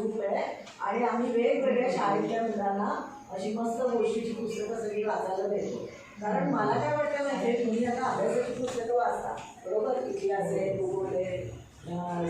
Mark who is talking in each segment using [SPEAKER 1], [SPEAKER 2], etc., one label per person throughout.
[SPEAKER 1] Group आहे आणि आम्ही वेगवेगळ्या शाळेतल्या मुलांना अशी मस्त गोष्टीची पुस्तकं सगळी वाचायला देतो. कारण मला काय वाटतं माहिती तुम्ही आता अभ्यासाची पुस्तकं वाचता. बरोबर? इतिहास आहे भूगोल आहे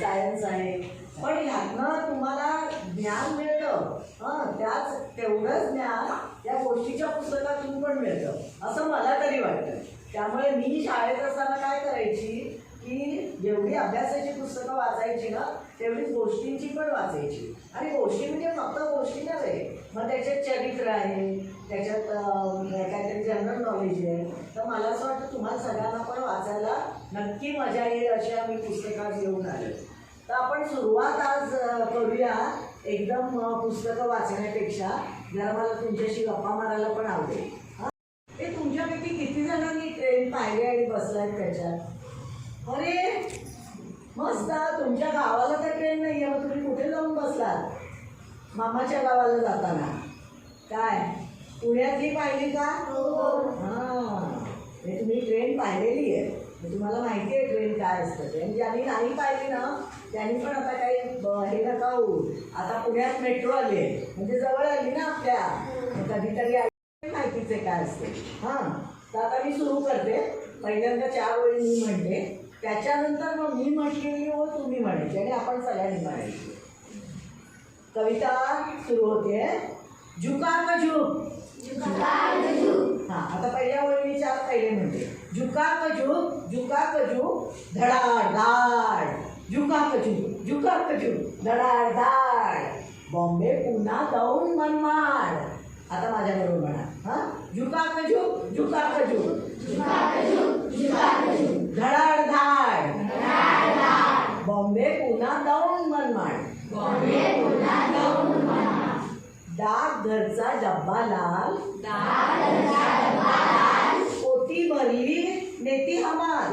[SPEAKER 1] सायन्स आहे. पण ह्यातनं तुम्हाला ज्ञान मिळतं. हां त्याच तेवढंच ज्ञान त्या गोष्टीच्या पुस्तकातून पण मिळतं. असं मला तरी वाटतं. त्यामुळे मी शाळेत असताना काय करायची की जेवढी अभ्यासाची पुस्तकं वाचायची ना तेवढीच गोष्टींची पण वाचायची. आणि गोष्टी म्हणजे फक्त गोष्टी नव्हे मग त्याच्यात चरित्र आहे त्याच्यात काहीतरी जनरल नॉलेज आहे. तर मला असं वाटतं तुम्हाला सगळ्यांना पण वाचायला नक्की मजा येईल अशी आम्ही पुस्तकात घेऊन आलो तर आपण सुरुवात आज करूया एकदम पुस्तकं वाचण्यापेक्षा. जरा मला तुमच्याशी गप्पा मारायला पण आवडेल. ते तुमच्यापैकी किती जणांनी ट्रेन पाहिली आणि बसलायत त्याच्यात? अरे मस्त. तुमच्या गावाला तर ट्रेन नाही आहे मग तुम्ही कुठे जाऊन बसलात? मामाच्या गावाला जाताना. काय? पुण्यातली पाहिली का? हां. हे. तुम्ही ट्रेन पाहिलेली आहे. मग तुम्हाला माहिती आहे ट्रेन काय असतं. आणि ज्यांनी नाही पाहिली ना त्यांनी पण आता काही हे नका होऊ. आता पुण्यात मेट्रो आली आहे. म्हणजे जवळ आली ना आपल्या. मग कधीतरी आई- माहितीच काय असते. हां. तर आता मी सुरू करते. पहिल्यांदा चार वेळी मी म्हणते. त्याच्यानंतर मग मी म्हटलेली हो तुम्ही म्हणायची आणि आपण सगळ्यांनी म्हणायची कविता सुरू होते झुका का झुक हा आता पहिल्या ओळी चार पहिले म्हणते झुका का झुक झुका का झुक धडाड धाड झुका का झुक झुका का झुक धडाड धाड बॉम्बे पुन्हा जाऊन मनमाड आता माझ्याबरोबर म्हणा हा झुका का झुक झुका का झुक धडाड धाड बॉम्बे पुन्हा जाऊन मनमाड. डाक घरचा डब्बा लाल. पोती भरली नेती हमाल.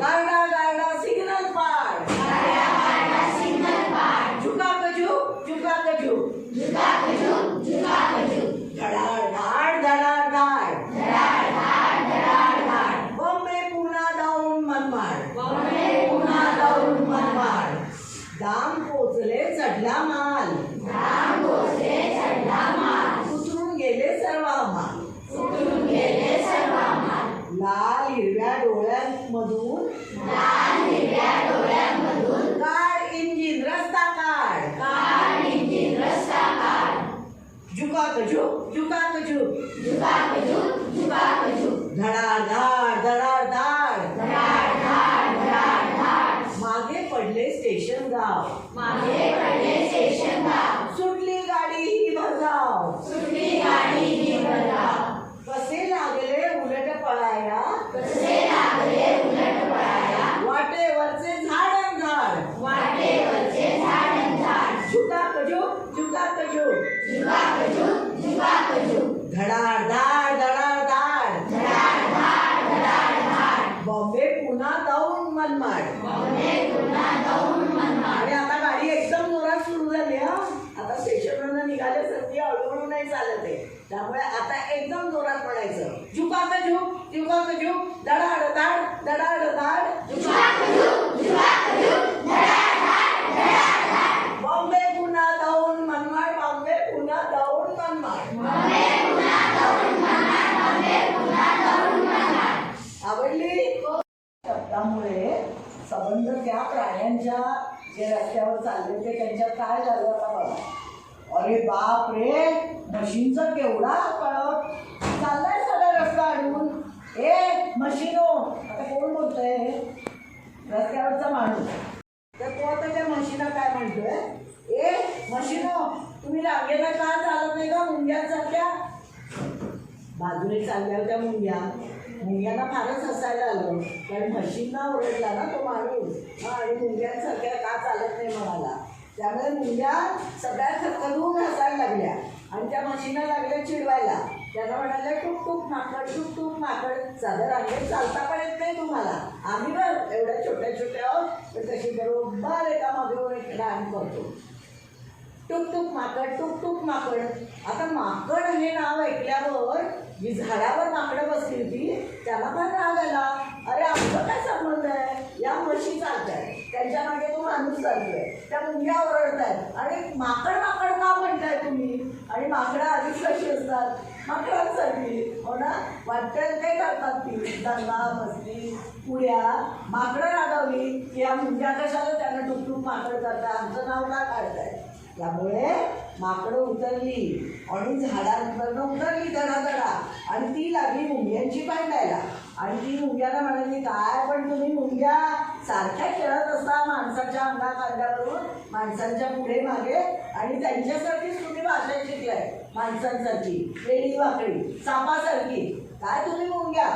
[SPEAKER 1] गारडा गारडा सिग्नल पाड झुका कजू झुका कजू धडाड धाड धडाड धाड बॉम्बे पुन्हा जाऊन मनमाड मनमाड दाम पोचले चढला माल उतरून गेले सर्व माल लाल हिरव्या डोळ्यांमधून काढ इंजिन रस्ता काढ झुका कजू झुका कजू धडाड धाड धडाड धाड मागे पडले स्टेशन गाव सुटली गाडी ही भरधाव कसे लागले उलट पळाया वाटेवरचे झाड आणि झाड झुका कजू झुका कजू धडाड धाड धडाड धाड बॉम्बे पुन्हा जाऊन मनमाड आणि आता गाडी एकदम जोरात सुरू झाली हा आता स्टेशनवरून निघाल्यासारखी हळूहळू नाही चालत आहे त्यामुळे आता एकदम जोरात पडायचं झुका का झुक धडाड धाड धडाड धाड बॉम्बे पुन्हा जाऊन मनमाड बॉम्बे पुन्हा जाऊन मनमाड आवडली शब्दामुळे संबंध त्या प्राण्यांच्या जे रस्त्यावर चालले ते त्यांच्यात काय झालं आता बघा अरे बाप रे मशीनचा केवढा कळत चाललाय सगळा रस्ता अडवून ए मशीनो आता कोण बोलतोय? रस्त्यावरचा माणूस. तर तो आता त्या मशीना काय म्हणतोय? ए मशीनो तुम्ही रांगेला का चालत नाही का मुंग्यांसारख्या? बाजूने चालल्या होत्या मुंग्या. मुंग्यांना फारच हसायला आलं. कारण म्हशींना ओरडला ना तो माणूस. हा आणि मुंग्यांसारख्या का चालत नाही म्हणाला. त्यामुळे मुंग्या सगळ्या थकलून हसायला लागल्या. आणि त्या म्हशींना लागल्या चिडवायला. त्याला म्हणाले टुक टुक माकड टुक टुक माकड साधं रांगेत चालता पण येत नाही तुम्हाला. आम्ही बघ एवढ्या छोट्या छोट्या आहोत तर तशी बरोबर एका मागून एक रांग करतो. टुक टुक माकड टुक टुक माकड आता माकड हे नाव ऐकल्यावर मी झाडावर माकडं बसली होती त्याला पण राग आला. अरे आमचं काय संबंध आहे या म्हशी चालतंय त्यांच्या मागे तो माणूस चालतोय. त्या मुंग्या ओरडतायत. आणि माकड माकड का म्हणताय तुम्ही? आणि माकडं आधीच कशी असतात? माकडांसाठी हो ना? वाटतं काय करतात ती. दंगा मस्ती पुड्या माकडं रागावली की या मुंग्या कशाला त्यांना टुकटुक माकड करतात? आमचं नाव का काढताय त्यामुळे माकडं उतरली आणि झाडांवरनं उतरली धडाधडा. आणि ती लागली मुंग्यांची भांडायला आणि ती मुंग्याला म्हणाली काय पण तुम्ही मुंग्या सारख्या खेळत असता माणसाच्या अंगा कांद्यावरून माणसांच्या पुढे मागे. आणि त्यांच्यासाठीच तुम्ही भाषा शिकलाय माणसांसारखी. वेळी वाकडी सापासारखी. काय तुम्ही मुंग्या?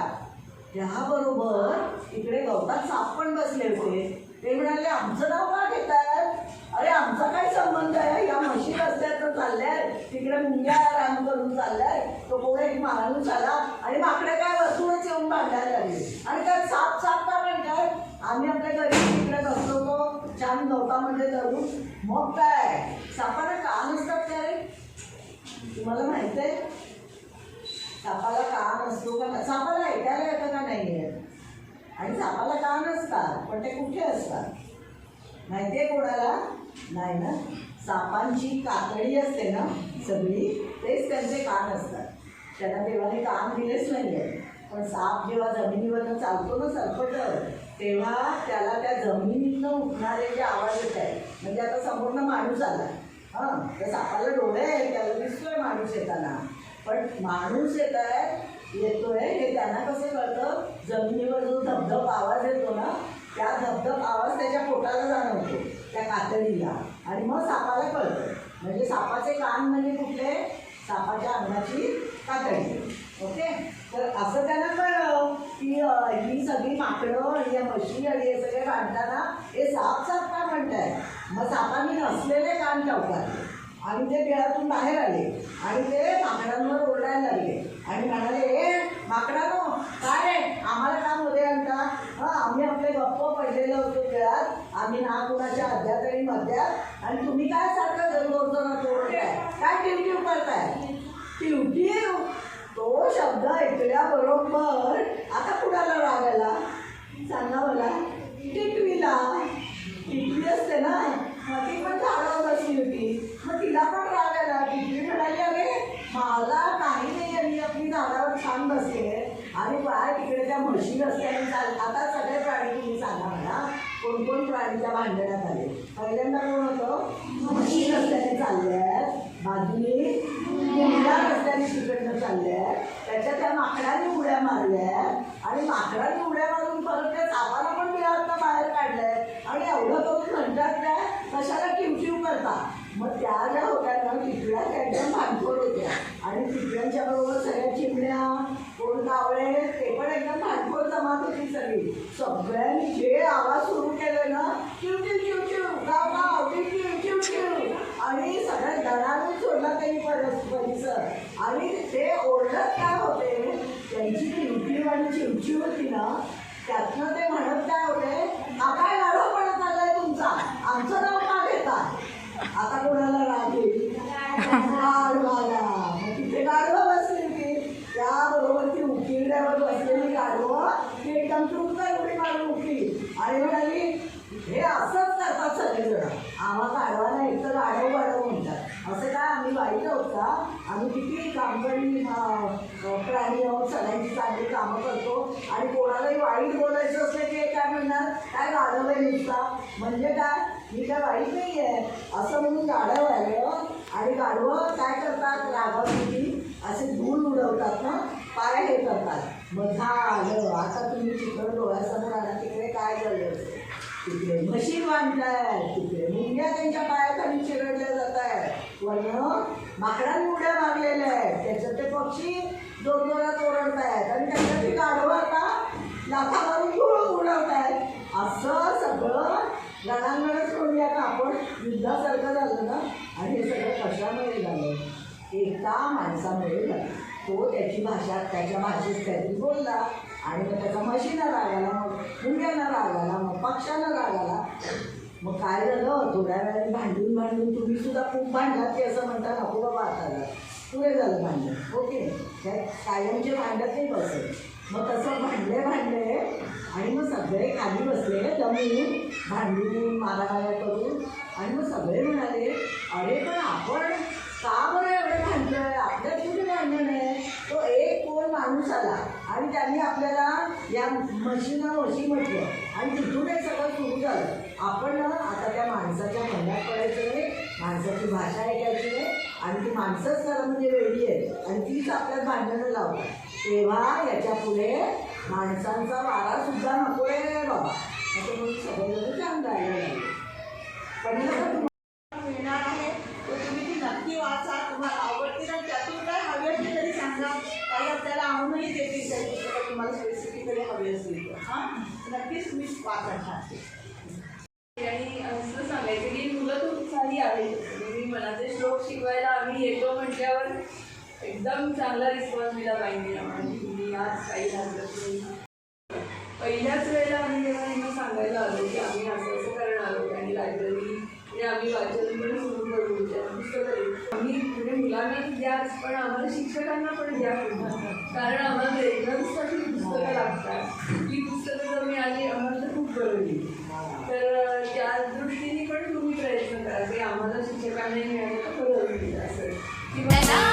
[SPEAKER 1] त्याबरोबर इकडे गवतात साप पण बसले होते. ते म्हणाले आमचं नाव का घेताय अरे आमचा काय संबंध आहे या म्हशी रस्त्यात चालल्याय मुंग्या रान करून चाललाय. तो पुढे मारून चालला आणि माकडे काय वस्तूनच येऊन बांधायला लागले. आणि काय साप साप का म्हणतात? आम्ही आपल्या घरी तिकडे बसलो तो छान गवतामध्ये धरून मग काय? सापाला कान असतात काय रे? तुम्हाला माहीत आहे? सापाला कान असतो का सापाला ऐकायला येतं का नाही आणि सापाला कान असतात पण ते कुठे असतात? माहितीये कोणाला? नाही ना? सापांची कातडी असते ना सगळी तेच त्यांचे कान असतात. त्यांना देवाने कान दिलेच नाही आहे पण साप जेव्हा जमिनीवरनं चालतो ना सरपटत तेव्हा त्याला त्या जमिनीतनं उठणारे जे आवाज येत आहे म्हणजे आता संपूर्ण माणूस आला हां त्या सापाला डोळे आहे त्याला दिसतोय माणूस येताना. पण माणूस येत आहे येतोय हे त्यांना कसं कळतं? जमिनीवर जो धबधब आवाज येतो ना त्या धबधब आवाज त्याच्या पोटाला जाणवतो त्या कातडीला. आणि मग सापाला कळतं. म्हणजे सापाचे कान म्हणजे कुठले? सापाच्या अंगाची कातडी. ओके? तर असं त्यांना कळलं की ही सगळी माकडं आणि या म्हशी आणि हे सगळे बांधताना हे साप साप का म्हणताय मग सापांनी नसलेले कान ठेवतात आणि ते बिळातून बाहेर आले. आणि ते माकडांवर ओरडायला लागले. आणि म्हणाले ए माकडानो काय रे? आम्हाला काममध्ये आणता हां आम्ही आपले गप्प पडलेलं होतो बिळात आम्ही ना कुणाच्या अध्यात आणि मध्यात. आणि तुम्ही काय सारखं जरूर तोडताय काय टिवटिव करताय? टिवटिव तो शब्द ऐकल्याबरोबर आता कुणाला रागायला? सांगा मला टिटवीला टिटवी असते ना मग ती पण झाडावर बसली होती मग तिला पण राग आला टिटवी म्हणाली अरे मला काही नाही आणि आपली झाडावर छान बसते आणि काय तिकडे रस्त्याने चाल आता सगळे प्राणी तुम्ही सांगा मला कोण कोण प्राणीच्या भांडण्यात आले? पहिल्यांदा कोण होतं? म्हशी रस्त्याने चालल्यात. बाजूने मुंग्या रस्त्याने तिकडनं आहेत त्याच्या त्या माकडाने उड्या मारल्या आणि माकडाने उड्या मारून परत त्या सापाला पण बिळातनं बाहेर काढलंय आणि एवढं करून म्हणतात त्या कशाला किवकिव करता? मग त्या ज्या होत्या ना टिकल्या त्यांच्या एकदम होत्या. आणि टिकल्यांच्या बरोबर सगळ्या चिमण्या कोण कावळे ते पण एकदम भांडखोर जमात होती सगळी. सगळ्यांनी जे आवाज सुरू केले ना चिव चिव चिव चिव गाव गाव चिव चिव चिव चिव. आणि सगळ्या दडाने सोडला त्यांनी परिसर. आणि ते ओरडत काय होते त्यांची किवकिव आणि चिवचिव होती ना त्यातनं ते म्हणत काय होते हा काय गाढवपणा चाललाय तुमचा? आमचं नाव का घेता आता कोणाला राग येईल गाढवाला मग तिथे गाढवा बसली होती त्याबरोबर ती उकिरड्यावर बसलेली गाढवं ती एकदम तुमचा एवढी मारून उकली आणि म्हणाली हे असंच करतात सगळेजण. आम्हा गाढवाला नाही तर गाढव गाढव म्हणतात. असं काय आम्ही वाईट आहोत का आम्ही किती कामकरी प्राणी आहोत सगळ्यांची चांगली कामं करतो. आणि कोणालाही वाईट बोलायचं असलं की काय म्हणणार? काय गाढव आहे नुसता? म्हणजे काय? मी काय वाईट नाही आहे असं म्हणून गाढव आलं हो. आणि गाढवं काय करतात? रागावरती असे धूल उडवतात ना? पाय हे करतात. मग झालं. आता तुम्ही चित्र डोळ्यासमोर आला तिकडे काय झालं नशीब म्हशी तिकडे मुंग्या त्यांच्या पायाखाली चिरडल्या जात आहेत वर्ण माकडांनी उड्या मारलेल्या आहेत. त्याच्यात ते पक्षी जोर जोरात ओरडत आहेत आणि त्याच्यात ती गाढवं आता लाथावरून मारून धूळ उडवत आहेत असं सगळं रणांगणच म्हणूया का आपण युद्धासारखं झालं ना? आणि हे सगळं कशामुळे झालं? एका माणसामुळे झालं. तो त्याची भाषा त्याच्या भाषेत काहीतरी बोलला आणि मग त्याचा म्हशीला राग आला मग मुंग्यांना राग आला मग पक्ष्याला राग आला मग काय झालं? थोड्या वेळाने भांडून भांडून तुम्ही सुद्धा खूप भांडलात की असं म्हणता नको बाबा आता पुढे झालं भांडण. ओके? काय कायमचे भांडत नाही बसत. मग तसं भांडले भांडले आणि मग सगळे खाली बसले जमून भांडून मारामाऱ्या करून आणि मग सगळे म्हणाले अरे पण आपण का बरं एवढं भांडतोय आपल्यात कुठे भांडण आहे तो एक कोण माणूस आला आणि त्यांनी आपल्याला या म्हशीना म्हशी म्हटलं. आणि तिथून हे सगळं सुरू झालं. आपण आता त्या माणसाच्या मनात पडायचं नाही. माणसाची भाषा ऐकायची नाही. आणि ती माणसंच त्याला म्हणजे वेगळी आहे आणि तीच आपल्यात भांडणं लावतात. तेव्हा याच्यापुढे माणसांचा वारा सुद्धा नको आहे बाबा. असं म्हणून सगळेजण छान आहे. पण ना तुम्हाला
[SPEAKER 2] मिळणार आहे तर तुम्ही ती नक्की वाचा तुम्हाला आवडतील आणि त्यातून काय हवी असली तरी सांगा काही आपल्याला आणूनही देतील काही पुस्तकं तुम्हाला स्पेसिफिकली हां? नक्कीच मी वाचा छान
[SPEAKER 3] आणि असं सांगायचं की मुलं खूप सारी आहेत. मी मनाचे श्लोक शिकवायला आम्ही येतो म्हटल्यावर एकदम चांगला रिस्पॉन्स दिला पाहिजे. आणि मी आज काही हरकत नाही. पहिल्याच वेळेला आम्ही जेव्हा यांना सांगायला आलो की आम्ही असं असं करणार आहोत आणि लायब्ररी हे आम्ही वाचन पण सुरू करू. आम्ही म्हणजे मुलांना द्याच पण आम्हाला शिक्षकांना पण द्या. पुन्हा कारण आम्हाला रेझन्ससाठी पुस्तकं लागतात. ही पुस्तकं जर मिळाली आम्हाला तर खूप गरजली तर त्या दृष्टीने पण तुम्ही प्रयत्न करा ते आम्हाला शिक्षकांना मिळालं तर बरं होईल असं. किंवा